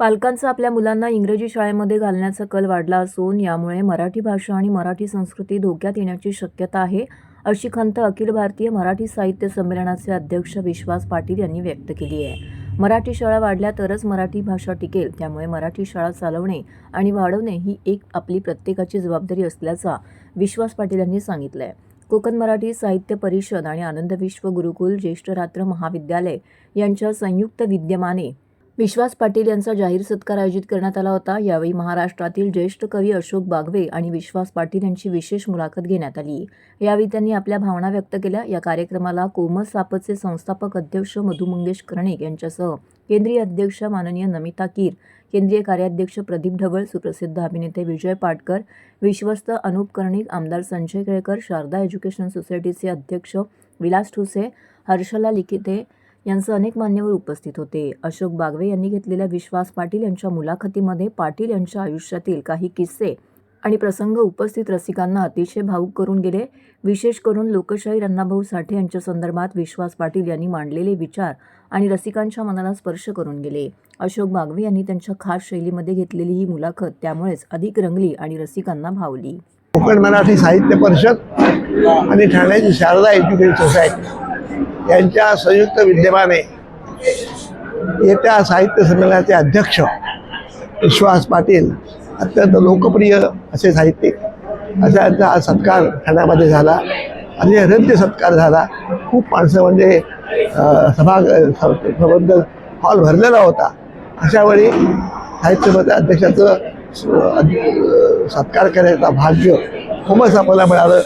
पालकांचा आपल्या मुलांना इंग्रजी शाळेमध्ये घालण्याचा कल वाढला असून यामुळे मराठी भाषा आणि मराठी संस्कृती धोक्यात येण्याची शक्यता आहे अशी खंत अखिल भारतीय मराठी साहित्य संमेलनाचे अध्यक्ष विश्वास पाटील यांनी व्यक्त केली आहे. मराठी शाळा वाढल्या तरच मराठी भाषा टिकेल त्यामुळे मराठी शाळा चालवणे आणि वाढवणे ही एक आपली प्रत्येकाची जबाबदारी असल्याचा विश्वास पाटील यांनी सांगितलं आहे कोकण मराठी साहित्य परिषद आणि आनंद विश्व गुरुकुल ज्येष्ठ रात्र महाविद्यालय यांच्या संयुक्त विद्यमाने विश्वास पाटील यांचा जाहीर सत्कार आयोजित करण्यात आला होता. यावेळी महाराष्ट्रातील ज्येष्ठ कवी अशोक बागवे आणि विश्वास पाटील यांची विशेष मुलाखत घेण्यात आली. यावेळी त्यांनी आपल्या भावना व्यक्त केल्या. या कार्यक्रमाला कोमल सापचे संस्थापक अध्यक्ष मधु मंगेश कर्णिक यांच्यासह केंद्रीय अध्यक्ष माननीय नमिता कीर केंद्रीय कार्याध्यक्ष प्रदीप ढवळ सुप्रसिद्ध अभिनेते विजय पाटकर विश्वस्त अनुप कर्णिक आमदार संजय केळकर शारदा एज्युकेशन सोसायटीचे अध्यक्ष विलास ठुसे हर्षला लिखिते यांसह अनेक मान्यवर उपस्थित होते. अशोक बागवे यांनी घेतलेल्या विश्वास पाटील यांच्या मुलाखतीमध्ये पाटील यांच्या आयुष्यातील काही किस्से आणि प्रसंग उपस्थित रसिकांना अतिशय भावूक करून गेले. विशेष करून लोकशाहीर अण्णाभाऊ साठे यांच्या संदर्भात विश्वास पाटील यांनी मांडलेले विचार आणि रसिकांच्या मनाला स्पर्श करून गेले. अशोक बागवे यांनी त्यांच्या खास शैलीमध्ये घेतलेली ही मुलाखत त्यामुळेच अधिक रंगली आणि रसिकांना भावली. कोकण मराठी साहित्य परिषद आणि ठाण्याची शारदा एज्युकेशन सोसायटी. यांच्या संयुक्त विद्यमाने येत्या साहित्य संमेलनाचे अध्यक्ष विश्वास पाटील अत्यंत लोकप्रिय असे साहित्यिक असा यांचा सत्कार ठाण्यामध्ये झाला. आणि हृदय सत्कार झाला. खूप माणसं म्हणजे सभाग सभा प्रबंध हॉल भरलेला होता. अशा वेळी साहित्य अध्यक्षाचं सत्कार करायचा भाग्य होमस आपल्याला मिळालं.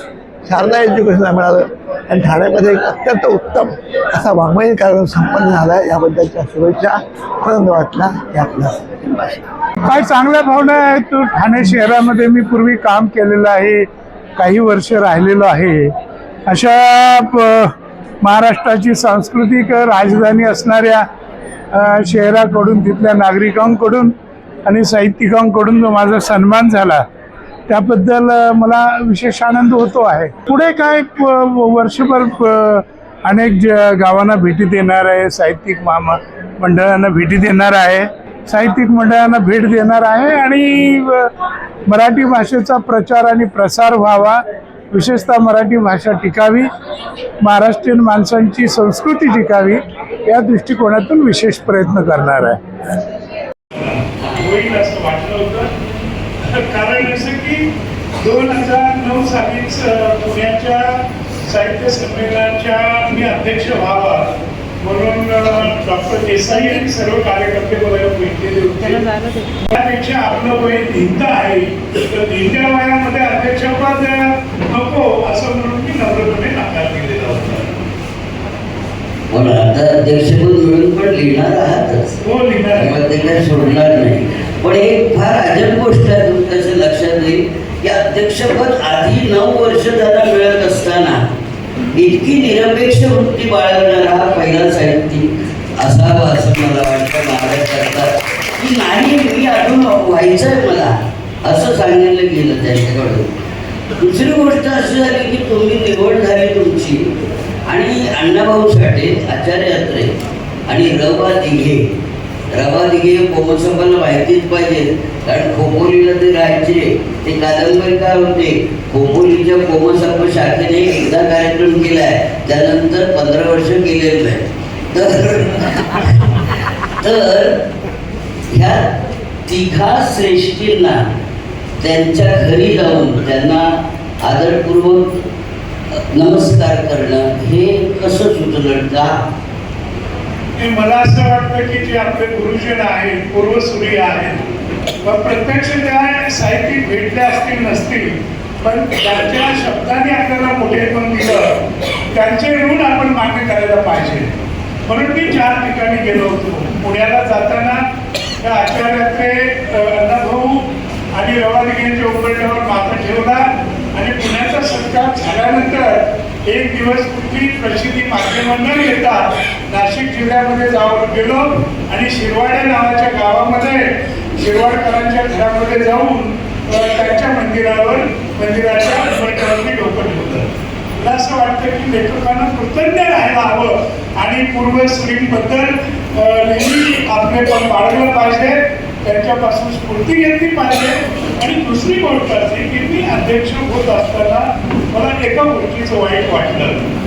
शारदा एज्युकेशनला मिळालं. आणि ठाण्यामध्ये एक अत्यंत उत्तम असा वाङ्मयीन कार्यक्रम संपन्न झाला आहे. याबद्दलच्या शुभेच्छा. आनंद वाटला यातला काय चांगल्या भावना आहेत? ठाणे शहरामध्ये मी पूर्वी काम केलेलं आहे काही वर्ष राहिलेलो आहे. अशा प- महाराष्ट्राची सांस्कृतिक राजधानी असणाऱ्या शहराकडून तिथल्या नागरिकांकडून आणि साहित्यिकांकडून जो माझा सन्मान झाला त्याबद्दल मला विशेष आनंद होतो आहे. पुढे काय प- वर्षभर प- अनेक ज- गावांना भेटी देणार आहे. साहित्यिक मामा मंडळांना भेटी देणार आहे. साहित्यिक मंडळांना भेट देणार आहे आणि मराठी भाषेचा प्रचार आणि प्रसार व्हावा. विशेषतः मराठी भाषा टिकावी. महाराष्ट्रीयन माणसांची संस्कृती टिकावी. या दृष्टिकोनातून विशेष प्रयत्न करणार आहे. कारण असं की दोन हजार नऊ सालीच अ, पुण्याच्या साहित्य संमेलनाच्या मी अध्यक्ष व्हावा म्हणून डॉक्टर देसाई आणि सर्व कार्यकर्ते मला भेटलेले होते. त्यापेक्षा आपलं वय धिंत आहे. तर धिंत्या वयामध्ये अध्यक्षपद नको असं म्हणून मी नम्रपणे नकार दिलेला होता. पण आता अध्यक्षपद मिळून पण लिहिणार आहातच. हो लिहिणार सोडणार नाही. पण एक फार अजब गोष्ट आहे तुमच्या लक्षात येईल अध्यक्षपद आधी नऊ वर्ष त्यांना मिळत असताना इतकी निरपेक्ष वृत्ती बाळगणारा हा पहिला साहित्यिक असावा असं मला वाटतं. महाराष्ट्रातला की नाही मी अजून व्हायचं आहे मला असं सांगितलं गेलं त्यांच्याकडून. दुसरी गोष्ट अशी झाली की तुम्ही निवड झाली तुमची आणि अण्णाभाऊ साठे आचार्य अत्रे आणि रवा दिघे रवा दिघे कोमसभाला माहितीच पाहिजे. कारण खोपोलीला ते राहायचे. ते कादंबरीकार होते. खोपोलीच्या कोमसभ शाखेने एकदा कार्यक्रम केलाय. त्यानंतर पंधरा वर्ष केलेलं नाही तर तर ह्या तिघा श्रेष्ठींना त्यांच्या घरी जाऊन त्यांना आदरपूर्वक नमस्कार करणं हे कसं सुचलं? का? की मला असं वाटतं की जे आपले गुरुजन आहेत पूर्वसुरी आहेत व प्रत्यक्ष त्या साहित्यिक भेटल्या असतील नसतील पण त्यांच्या शब्दाने आपल्याला मोठेपण दिलं त्यांचे ऋण आपण मान्य करायला पाहिजे. म्हणून मी चार ठिकाणी गेलो होतो. पुण्याला जाताना त्या आचार्याचे अण्णाभाऊ आणि रवादिगेंच्या उंबरठ्यावर माथा ठेवला आणि पुण्याचा सत्कार झाल्यानंतर एक दिवस कुठली प्रसिद्धी माध्यमं न येता नाशिक जिल्ह्यामध्ये जाऊन गेलो आणि शिरवाडे नावाच्या गावामध्ये शिरवाडकरांच्या घरामध्ये जाऊन त्यांच्या मंदिरावर मंदिराच्या उंबरठ्यावरती डोकं ठेवलं. मला असं वाटतं की लेखकांना कृतज्ञ राहायला हवं आणि पूर्व अ, नेहमी आपले पण बाळगलं पाहिजे. त्यांच्यापासून स्फूर्ती घेतली पाहिजे. आणि दुसरी गोष्ट अशी की मी अध्यक्ष होत असताना मला एका गोष्टीचं वाईट वाटलं.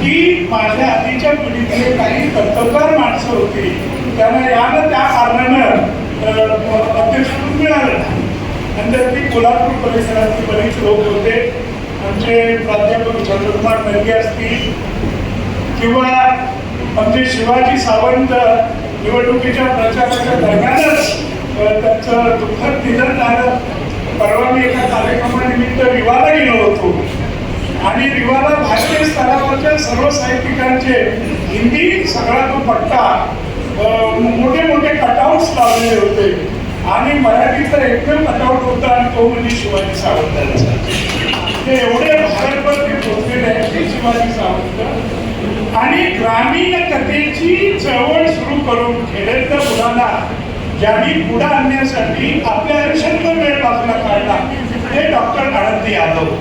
की माझ्या आधीच्या पिढीतले काही कर्तबगार माणसं होती. त्यांना यानं त्या कारणानं अध्यक्ष अध्यक्षपद मिळालं नंतर ती कोल्हापूर परिसरातली बरीच लोक होते. आमचे प्राध्यापक चंद्रकुमार नरगे असतील किंवा आमचे शिवाजी सावंत निवडणुकीच्या प्रचाराच्या दरम्यानच त्यांचं दुःखद निधन झालं. परवा मी एका कार्यक्रमानिमित्त रिवाला गेलो होतो. आणि रिवाला भारतीय स्तरावरच्या सर्व साहित्यिकांचे हिंदी सगळा तो पट्टा मोठे मोठे कटआउट्स लावलेले होते. आणि मराठीचा एकदम कटआउट होता आणि तो म्हणजे शिवाजी सावंतांचा. ते एवढे भारतभर ते पोचलेले आहेत ते शिवाजी सावंत. आणि ग्रामीण कथेची चळवळ सुरू करून खेड्यातल्या मुलांना ज्यांनी पुढे आणण्यासाठी आपल्या आयुष्यातला वेळ बाजूला काढला ते डॉक्टर आनंदी यादव.